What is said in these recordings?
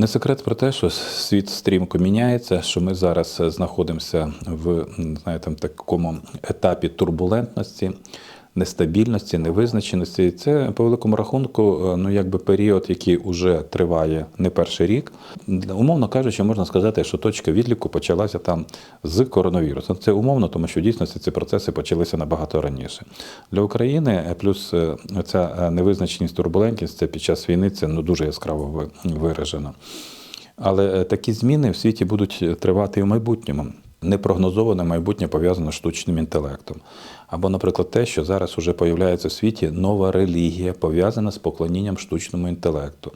Не секрет про те, що світ стрімко міняється, що ми зараз е, знаходимося в знаєте, такому етапі турбулентності, нестабільності, невизначеності. Це по великому рахунку, е, ну якби період, який вже триває не перший рік. Умовно кажучи, можна сказати, що точка відліку почалася там з коронавірусу. Це умовно, тому що в дійсності ці процеси почалися набагато раніше. Для України е, плюс е, ця невизначеність, турбулентність це під час війни це ну дуже яскраво виражено. Але такі зміни в світі будуть тривати і в майбутньому. Непрогнозоване майбутнє пов'язане з штучним інтелектом. Або, наприклад, те, що зараз уже появляється в світі нова релігія, пов'язана з поклонінням штучному інтелекту.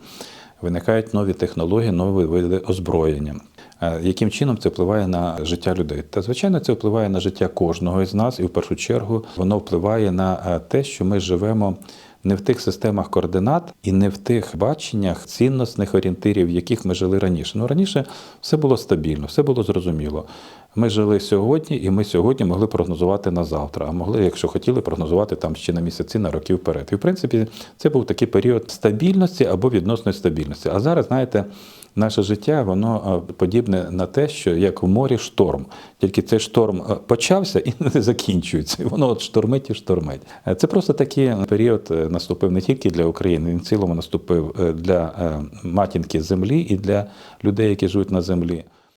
Виникають нові технології, нові види озброєння. Е, Яким чином це впливає на життя людей? Та звичайно, це впливає на життя кожного із нас, і в першу чергу воно впливає на е, те, що ми живемо не в тих системах координат і не в тих баченнях цінностних орієнтирів, в яких ми жили раніше. Ну раніше все було стабільно, все було зрозуміло. Ми жили сьогодні, і ми сьогодні могли прогнозувати на завтра, а могли, якщо хотіли, прогнозувати там ще на місяці, на роки вперед. І в принципі, це був такий період стабільності або відносної стабільності. А зараз, знаєте, наше життя воно е, подібне на те, що як в морі шторм. Тільки цей шторм е, почався і не закінчується. І воно от штормить і штормить. Е, Це просто такий період е, наступив не тільки для України, він в цілому наступив для матінки землі і для людей, які живуть на землі.